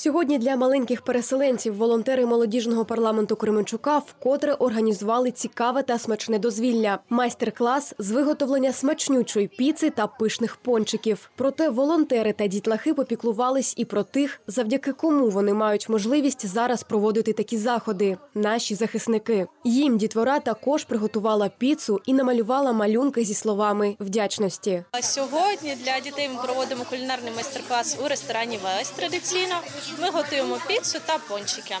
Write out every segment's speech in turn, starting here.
Сьогодні для маленьких переселенців волонтери молодіжного парламенту Кременчука вкотре організували цікаве та смачне дозвілля. Майстер-клас з виготовлення смачнючої піци та пишних пончиків. Проте волонтери та дітлахи попіклувались і про тих, завдяки кому вони мають можливість зараз проводити такі заходи. Наші захисники. Їм дітвора також приготувала піцу і намалювала малюнки зі словами вдячності. Сьогодні для дітей ми проводимо кулінарний майстер-клас у ресторані Вес традиційно. Ми готуємо піцу та пончики.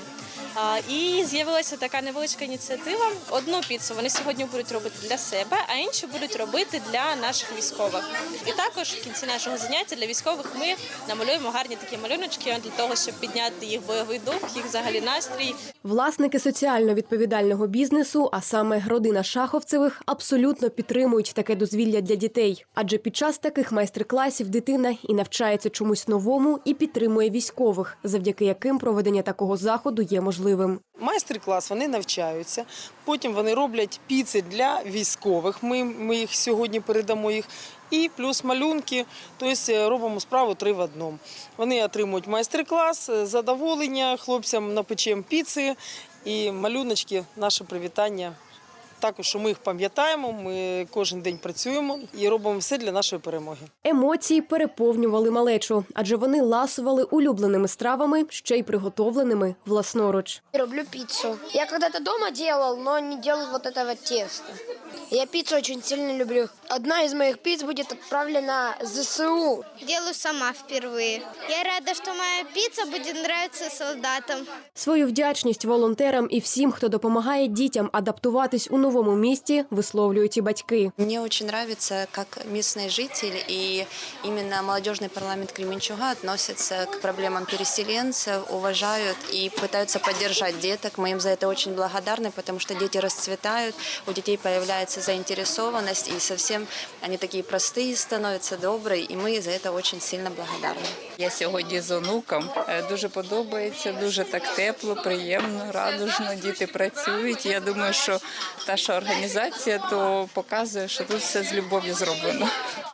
І з'явилася така невеличка ініціатива. Одну піцу вони сьогодні будуть робити для себе, а іншу будуть робити для наших військових. І також в кінці нашого заняття для військових ми намалюємо гарні такі малюночки для того, щоб підняти їх бойовий дух, їх взагалі настрій. Власники соціально відповідального бізнесу, а саме родина Шаховцевих, абсолютно підтримують таке дозвілля для дітей. Адже під час таких майстер-класів дитина і навчається чомусь новому, і підтримує військових, завдяки яким проведення такого заходу є можливим. Майстер-клас вони навчаються. Потім вони роблять піци для військових. Ми, ми їх сьогодні передамо їх. І плюс малюнки, тобто робимо справу три в одному. Вони отримують майстер-клас, задоволення, хлопцям напечемо піци і малюночки, наше привітання. Також що ми їх пам'ятаємо, ми кожен день працюємо і робимо все для нашої перемоги. Емоції переповнювали малечу, адже вони ласували улюбленими стравами, ще й приготовленими власноруч. Люблю пиццу. Я когда-то дома делал, но не делал вот этого теста. Я пиццу очень сильно люблю. Одна из моих пиц будет отправлена в ЗСУ. Делаю сама впервые. Я рада, что моя пицца будет нравиться солдатам. Свою вдячність волонтерам і всім, хто допомагає дітям адаптуватись у новому місті, висловлюють і батьки. Мне очень нравится, как местные жители и именно молодежный парламент Кременчуга относятся к проблемам переселенцев, уважают и пытаются поддержать деток. Мы им за это очень благодарны, потому что дети расцветают, у детей появляется заинтересованность, и совсем они такие простые становятся, добрые, и мы за это очень сильно благодарны. Я сьогодні з онуком. Е, Дуже подобається, дуже так тепло, приємно, радужно. Діти працюють. Я думаю, що наша організація то показує, що тут все з любов'ю зроблено.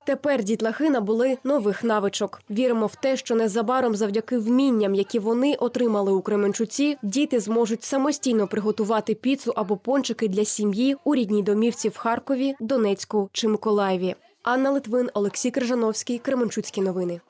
Тепер дітлахи набули нових навичок. Віримо в те, що незабаром, завдяки вмінням, які вони отримали у Кременчуці, діти зможуть самостійно приготувати піцу або пончики для сім'ї у рідній домівці в Харкові, Донецьку чи Миколаєві. Анна Литвин, Олексій Крижановський, Кременчуцькі новини.